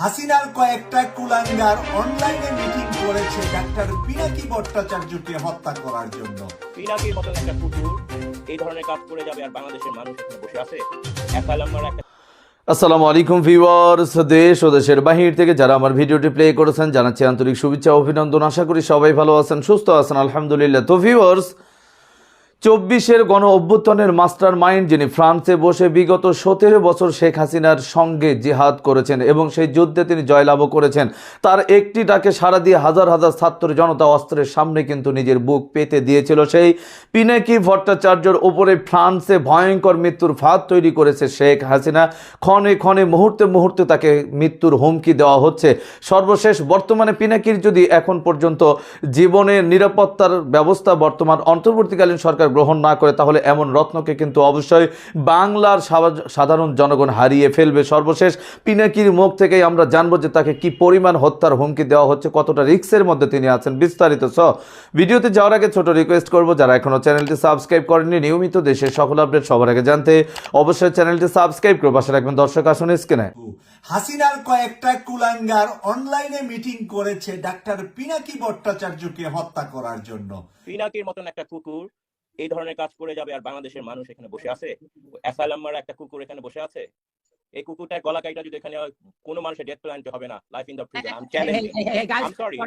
হাসিনার কয়েকটা কুলাঙ্গার অনলাইনে মিটিং করেছে ডাক্তার পিনাকি ভট্টাচার্যকে হত্যা করার জন্য। পিনাকির মতন একটা কুকুর এই ধরনের কাজ করে যাবে আর বাংলাদেশের মানুষ বসে আছে। একটা আসসালামু আলাইকুম ভিউয়ার্স দেশ ও দেশের বাহির থেকে যারা আমার ভিডিওটি প্লে করেছেন জানাচ্ছি আন্তরিক শুভেচ্ছা ও অভিনন্দন। আশা করি সবাই ভালো আছেন সুস্থ আছেন আলহামদুলিল্লাহ। তো ভিউয়ার্স চব্বিশের গণ অভ্যুত্থানের মাস্টার মাইন্ড যিনি ফ্রান্সে বসে বিগত সতেরো বছর শেখ হাসিনার সঙ্গে জিহাদ করেছেন এবং সেই যুদ্ধে তিনি জয়লাভও করেছেন, তার একটি ডাকে সারা দিয়ে হাজার হাজার ছাত্র জনতা অস্ত্রের সামনে কিন্তু নিজের বুক পেতে দিয়েছিল। সেই পিনাকি ভট্টাচার্যর ওপরে ফ্রান্সে ভয়ঙ্কর মৃত্যুর ফাঁদ তৈরি করেছে শেখ হাসিনা। ক্ষণে ক্ষণে, মুহূর্তে মুহূর্তে তাকে মৃত্যুর হুমকি দেওয়া হচ্ছে। সর্বশেষ, বর্তমানে পিনাকির যদি এখন পর্যন্ত জীবনের নিরাপত্তার ব্যবস্থা বর্তমান অন্তর্বর্তীকালীন সরকার গ্রহণ না করে তাহলে এমন রত্নকে কিন্তু অবশ্যই বাংলার সাধারণ জনগণ হারিয়ে ফেলবে। সর্বশেষ পিনাকির মুখ থেকেই আমরা জানব যে তাকে কি পরিমাণ হত্যার হুমকি দেওয়া হচ্ছে কতটা রিক্সের মধ্যে তিনি আছেন। বিস্তারিত স। ভিডিওতে যাওয়ার আগে ছোট রিকোয়েস্ট করব যারা এখনও চ্যানেলটি সাবস্ক্রাইব করেননি নিয়মিত দেশের সকল আপডেট সবার আগে জানতে অবশ্যই চ্যানেলটি সাবস্ক্রাইব করে পাশে রাখবেন। দর্শক আসুন স্ক্রিনে হাসিনার কয়েকটা কুলাঙ্গার অনলাইনে মিটিং করেছে ডাক্তার পিনাকি ভট্টাচার্যকে হত্যা করার জন্য। পিনাকির মতন একটা কুকুর এই ধরনের কাজ করে যাবে আর বাংলাদেশের মানুষ এখানে বসে আছে? একটা কুকুর এখানে বসে আছে? এই কুকুরটার গলা কাইটা যদি এখানে কোনো মানুষের ডেথ প্ল্যান্টে হবে না। Life in the prison I am challenging I am sorry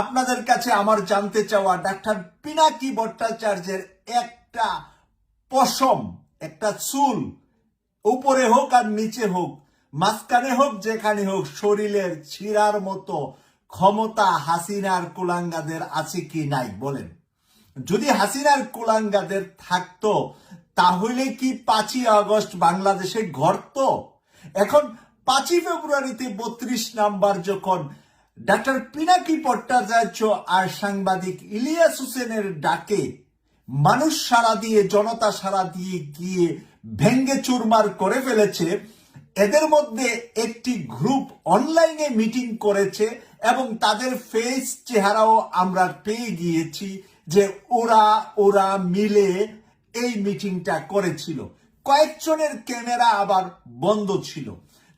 আপনাদের কাছে আমার জানতে চাওয়া ডাক্তার পিনাকি ভট্টাচার্যের একটা পশম একটা চুল উপরে হোক আর নিচে হোক মাঝখানে হোক যেখানে হোক শরীরের ছিঁড়ার মতো ক্ষমতা হাসিনার কুলাঙ্গাদের আছে কি নাই? বলেন। যদি হাসিনার কুলাঙ্গাদের থাকতো, তাহলে কি পাঁচই আগস্ট বাংলাদেশে ঘটত? এখন পাঁচই ফেব্রুয়ারিতে বত্রিশ নাম্বার যখন ডাক্তার পিনাকি ভট্টাচার্য আর সাংবাদিক ইলিয়াস হোসেনের ডাকে, মানুষ সারা দিয়ে, জনতা সারা দিয়ে গিয়ে ভেঙ্গে চুরমার করে ফেলেছে, এদের মধ্যে একটি গ্রুপ অনলাইনে মিটিং করেছে এবং তাদের ফেস চেহারাও আমরা পেয়ে গিয়েছি যে ওরা ওরা মিলে এই মিটিংটা করেছিল। কয়েকজনের ক্যামেরা আবার বন্ধ ছিল।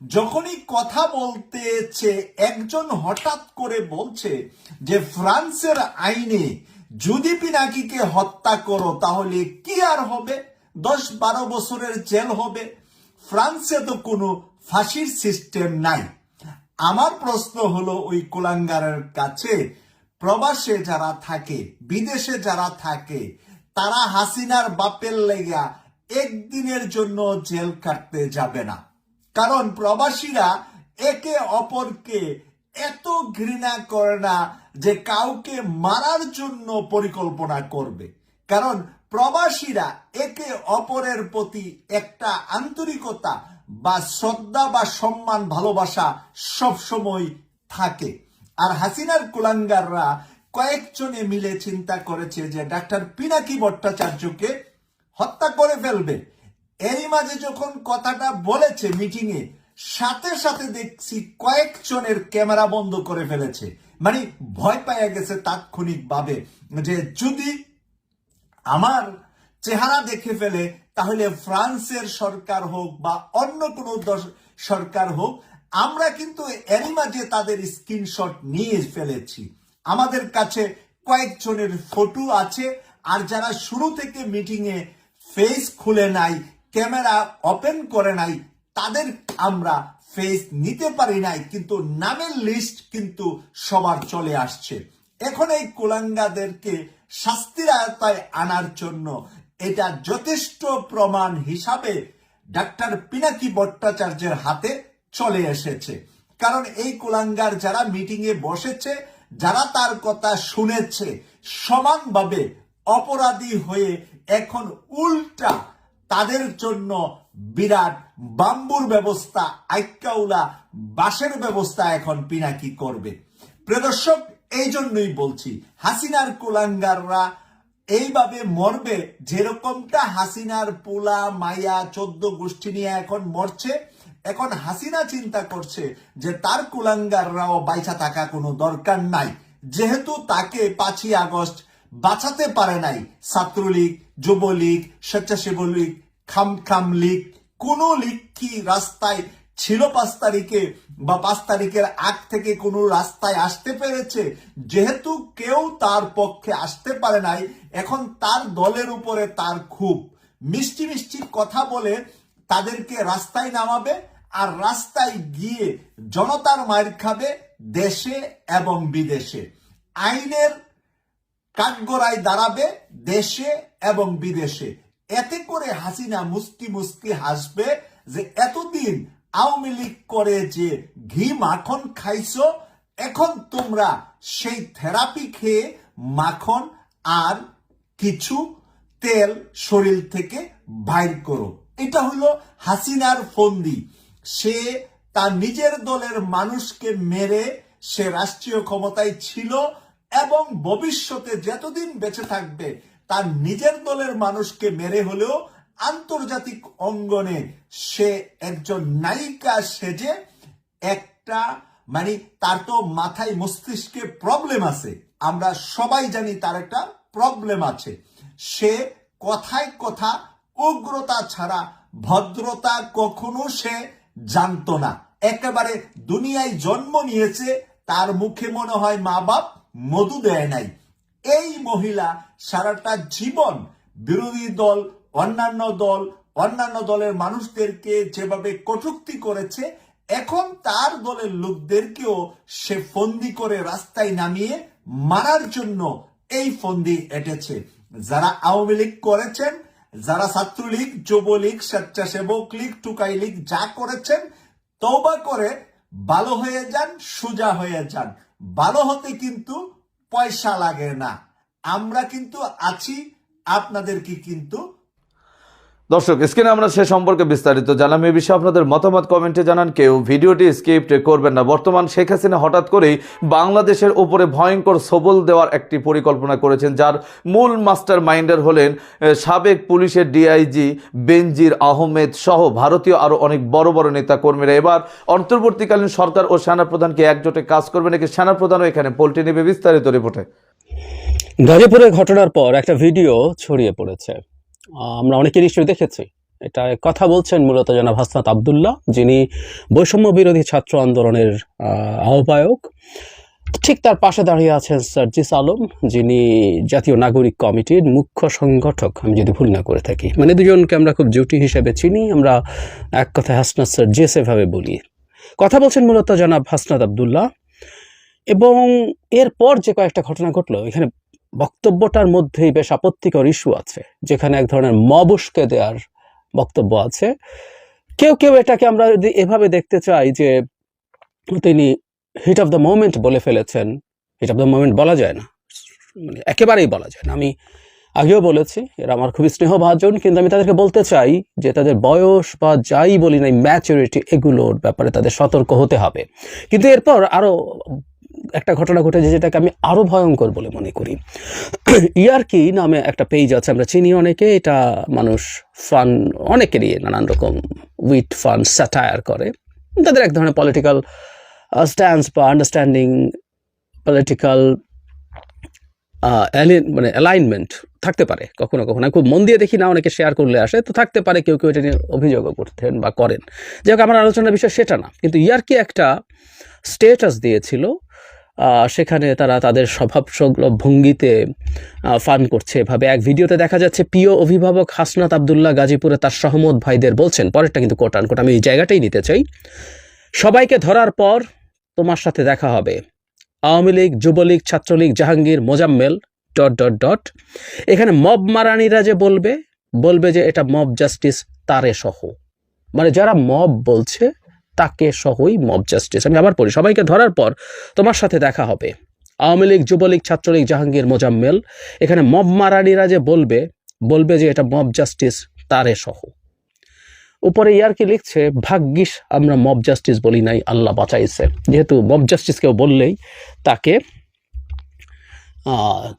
যখনই কথা বলতেছে, একজন হঠাৎ করে বলছে যে, ফ্রান্সের আইনে যদি পিনাকিকে হত্যা করো, তাহলে কি আর হবে? দশ বারো বছরের জেল হবে। ফ্রান্সে তো কোনো ফাঁসির সিস্টেম নাই। আমার প্রশ্ন হলো, ওই কুলাঙ্গারের কাছে প্রবাসে যারা থাকে, বিদেশে যারা থাকে, তারা হাসিনার বাপের লেগা একদিনের জন্য জেল কাটতে যাবে না। কারণ প্রবাসীরা একে অপরকে এত ঘৃণা করে না যে কাউকে মারার জন্য পরিকল্পনা করবে। কারণ প্রবাসীরা একে অপরের প্রতি একটা আন্তরিকতা বা শ্রদ্ধা বা সম্মান, ভালোবাসা সবসময় থাকে। আর হাসিনার কুলাঙ্গাররা কয়েকজনে মিলে চিন্তা করেছে যে ডাক্তার পিনাকি ভট্টাচার্যকে হত্যা করে ফেলবে। এরই মাঝে যখন কথাটা বলেছে মিটিং এ সাথে সাথে দেখছি কয়েকজনের ক্যামেরা বন্ধ করে ফেলেছে। মানে ভয় পাইয়া গেছে তাৎক্ষণিক ভাবে যে যদি আমার চেহারা দেখে ফেলে, তাহলে ফ্রান্সের সরকার হোক বা অন্য কোনো সরকার হোক আমরা কিন্তু এরই মাঝে তাদের স্ক্রিনশট নিয়ে ফেলেছি। আমাদের কাছে কয়েকজনের ফটো আছে, আর যারা শুরু থেকে মিটিং এ ফেস খুলে নাই, ক্যামেরা ওপেন করে নাই, তাদের আমরা ফেস নিতে পারি নাই, কিন্তু নামের লিস্ট কিন্তু সবার চলে আসছে। এখন এই কুলাঙ্গাদেরকে শাস্তির আয়তায় আনার জন্য এটা যথেষ্ট প্রমাণ হিসাবে ডাক্তার পিনাকি ভট্টাচার্যের হাতে চলে এসেছে। কারণ এই কুলাঙ্গার যারা মিটিং এ বসেছে, যারা তার কথা শুনেছে, সমানভাবে অপরাধী হয়ে এখন উল্টা তাদের জন্য বিরাট বাম্বুর ব্যবস্থা, আইকাউলা বাসের ব্যবস্থা এখন পিনাকি করবে। প্রদর্শক এই জন্যই বলছি, হাসিনার কুলাঙ্গাররা এইভাবে মরবে, যেরকমটা হাসিনার পোলা মায়া চোদ্দ গোষ্ঠী নিয়ে এখন মরছে এখন হাসিনা চিন্তা করছে যে তার কুলাঙ্গাররাও বাইচা থাকা কোনো দরকার নাই। যেহেতু তাকে পাঁচই আগস্ট বাঁচাতে পারে নাই ছাত্রলীগ, যুবলীগ স্বেচ্ছাসেবক লীগ খাম খাম লীগ, কোন লীগ কি রাস্তায় ছিল পাঁচ তারিখে বা পাঁচ তারিখের আগ থেকে কোনো রাস্তায় আসতে পেরেছে? যেহেতু কেউ তার পক্ষে আসতে পারে নাই, এখন তার দলের উপরে তার খুব মিষ্টি মিষ্টি কথা বলে তাদেরকে রাস্তায় নামাবে আর রাস্তায় গিয়ে জনতার মায়ের খাবে দেশে এবং বিদেশে। আইনের কাঠগড়ায় দাঁড়াবে দেশে এবং বিদেশে। এতে করে হাসিনা মুস্কি মুস্কি হাসবে যে, এতদিন আওয়ামী লীগ করে যে ঘি মাখন খাইছো, এখন তোমরা সেই থেরাপি খেয়ে মাখন আর কিছু তেল শরীর থেকে বাইর করো। এটা হলো হাসিনার ফন্দি। সে তার নিজের দলের মানুষকে মেরে সে রাষ্ট্রীয় ক্ষমতায় ছিল এবং ভবিষ্যতে যতদিন বেঁচে থাকবে তার নিজের দলের মানুষকে মেরে হলেও আন্তর্জাতিক অঙ্গনে সে একজন নায়িকা সেজে একটা মানে তার তো মাথায় মস্তিষ্কে প্রবলেম আছে। আমরা সবাই জানি তার একটা প্রবলেম আছে। সে কথায় কথা উগ্রতা ছাড়া ভদ্রতা কখনো সে জানতো না। একেবারে দুনিয়ায় জন্ম নিয়েছে, তার মুখে মনে হয় মা বাপ মধু দেয় নাই। এই মহিলা সারাটা জীবন বিরোধী দল, অন্যান্য দল, অন্যান্য দলের মানুষদেরকে যেভাবে কটুক্তি করেছে, এখন তার দলের লোকদেরকেও সে ফন্দি করে রাস্তায় নামিয়ে মারার জন্য এই ফন্দি এটেছে। যারা আওয়ামী লীগ করেছেন যারা ছাত্রলীগ, যুবলীগ, স্বেচ্ছাসেবক লীগ, টুকাই লীগ যা করেছেন তবা করে ভালো হয়ে যান, সোজা হয়ে যান। ভালো হতে কিন্তু পয়সা লাগে না। আমরা কিন্তু আছি, আপনাদেরকে কিন্তু দর্শক, স্ক্রিনে আমরা সে সম্পর্কে বিস্তারিত জানাম। এই বিষয়ে আপনাদের মতামত কমেন্টে জানান কেউ। ভিডিওটি স্কিপ্ট করবেন না। বর্তমান শেখ হাসিনা হঠাৎ করেই বাংলাদেশের উপরে ভয়ঙ্কর সবল দেওয়ার একটি পরিকল্পনা করেছেন, যার মূল মাস্টার মাইন্ডার হলেন সাবেক পুলিশের ডিআইজি বেনজির আহমেদ সহ ভারতীয় আরও অনেক বড় বড় নেতা কর্মীরা এবার অন্তর্বর্তীকালীন সরকার ও সেনাপ্রধানকে একজোটে কাজ করবে নাকি সেনাপ্রধানও এখানে পোল্টে নেবে বিস্তারিত রিপোর্টে। গাজীপুরের ঘটনার পর একটা ভিডিও ছড়িয়ে পড়েছে। আমরা অনেকে নিশ্চয়ই দেখেছি। এটা কথা বলছেন মূলত জনাব হাসনাত আবদুল্লাহ, যিনি বৈষম্য বিরোধী ছাত্র আন্দোলনের আহ্বায়ক। ঠিক তার পাশে দাঁড়িয়ে আছেন সার্জিস আলম, যিনি জাতীয় নাগরিক কমিটির মুখ্য সংগঠক। আমি যদি ভুল না করে থাকি। মানে দুজনকে আমরা খুব জুটি হিসেবে চিনি। আমরা এক কথায় হাসনাত সার্জিস এভাবে বলি। কথা বলছেন মূলত জনাব হাসনাত আবদুল্লাহ। এবং এরপর যে কয়েকটা ঘটনা ঘটলো, এখানে বক্তব্যটার মধ্যেই বেশ আপত্তিকর ইস্যু আছে, যেখানে এক ধরনের মবুসকে দেওয়ার বক্তব্য আছে। কেউ কেউ এটাকে আমরা যদি এভাবে দেখতে চাই যে তিনি হিট অফ দ্য মোমেন্ট বলে ফেলেছেন, হিট অফ দ্য মোমেন্ট বলা যায় না মানে একেবারেই বলা যায় না। আমি আগেও বলেছি, এরা আমার খুবই স্নেহভাজন, কিন্তু আমি তাদেরকে বলতে চাই যে তাদের বয়স বা যাই বলি নাই ম্যাচুরিটি এগুলোর ব্যাপারে তাদের সতর্ক হতে হবে। কিন্তু এরপর আরও একটা ঘটনা ঘটেছে যেটাকে আমি আরও ভয়ঙ্কর বলে মনে করি। ইয়ারকি নামে একটা পেজ আছে, আমরা চিনি অনেকে, এটা মানুষ ফান অনেকেরই নানান রকম উইট ফান স্যাটায়ার করে। তাদের এক ধরনের পলিটিক্যাল স্ট্যান্স বা আন্ডারস্ট্যান্ডিং পলিটিক্যাল মানে অ্যালাইনমেন্ট থাকতে পারে কখনো কখনো। খুব মন দিয়ে দেখি না, অনেকে শেয়ার করলে আসে, তো থাকতে পারে কেউ কেউ এটা নিয়ে অভিযোগও করতেন বা করেন। যাই হোক, আমার আলোচনার বিষয় সেটা না। কিন্তু ইয়ারকি একটা স্টেটাস দিয়েছিল সেখানে তারা তাদের স্বভাব সংলভ ভঙ্গিতে ফান করছে এভাবে। এক ভিডিওতে দেখা যাচ্ছে প্রিয় অভিভাবক হাসনাত আবদুল্লাহ গাজীপুরে তার সহমত ভাইদের বলছেন, পরেরটা কিন্তু কোট আনকোট আমি এই জায়গাটাই নিতে চাই। সবাইকে ধরার পর তোমার সাথে দেখা হবে। Awami League, Jubo League, Chhatra League, Jahangir, Mozammel dot dot dot এখানে মব মারানিরা যে বলবে বলবে যে এটা মব জাস্টিস তারে সহ মানে যারা মব বলছে তাকে সহই মব জাস্টিস আমি আবার পড়ি, সবাইকে ধরার পর তোমার সাথে দেখা হবে। আওয়ামী লীগ, যুবলীগ, ছাত্রলীগ, জাহাঙ্গীর, মোজাম্মেল, এখানে মব মারানিরা যে বলবে বলবে যে এটা মব জাস্টিস তারে সহ। উপরে ইয়ার কি লিখছে, ভাগ্যিস আমরা মব জাস্টিস বলি নাই, আল্লাহ বাঁচাইছে। যেহেতু মব জাস্টিস কেউ বললেই তাকে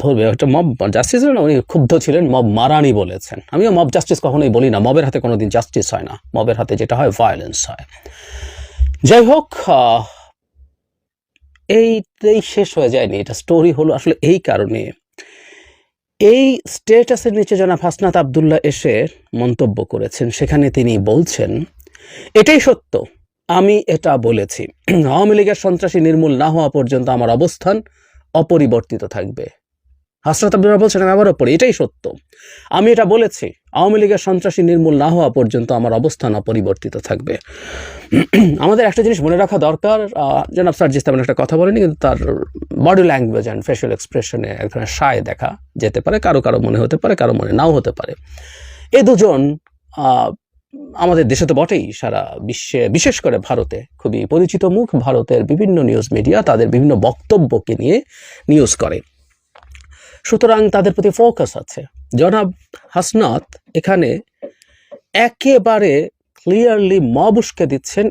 ধরবে ওটা মব জাস্টিস না, উনি ক্ষুব্ধ ছিলেন মব মারানি বলেছেন। আমিও মব জাস্টিস কখনোই বলি না মবের হাতে কোনোদিন জাস্টিস হয় না মবের হাতে যেটা হয় ভায়োলেন্স হয়। যাই হোক এইটাই শেষ হয়ে যায়নি, এটা স্টোরি হলো আসলে এই কারণে। এই স্টেটাসের নিচে জনাব হাসনাত আবদুল্লাহ এসে মন্তব্য করেছেন, সেখানে তিনি বলছেন, এটাই সত্য, আমি এটা বলেছি। আওয়ামী লীগের সন্ত্রাসী নির্মূল না হওয়া পর্যন্ত আমার অবস্থান অপরিবর্তিত থাকবে। হাসরত আব্দুল্লাহ বলছেন, আমি আবারও পড়ি, এটাই সত্য। আমি এটা বলেছি, আওয়ামী লীগের সন্ত্রাসী নির্মূল না হওয়া পর্যন্ত আমার অবস্থান অপরিবর্তিত থাকবে। আমাদের একটা জিনিস মনে রাখা দরকার জনাব সার্জিস তেমন একটা কথা বলেনি, কিন্তু তার বডি ল্যাঙ্গুয়েজ অ্যান্ড ফেশিয়াল এক্সপ্রেশনে এক ধরনের সায় দেখা যেতে পারে, কারও কারও মনে হতে পারে, কারও মনে নাও হতে পারে। এ দুজন আমাদের দেশে তো বটেই সারা বিশ্বে, বিশেষ করে ভারতে। খুবই পরিচিত মুখ ভারতের বিভিন্ন নিউজ মিডিয়া তাদের বিভিন্ন বক্তব্যকে নিয়ে নিউজ করে। সুতরাং তাদের প্রতি ফোকাস আছে। জনাব হাসনাত এখানে একেবারে ক্লিয়ারলি মব উস্কে দিচ্ছেন।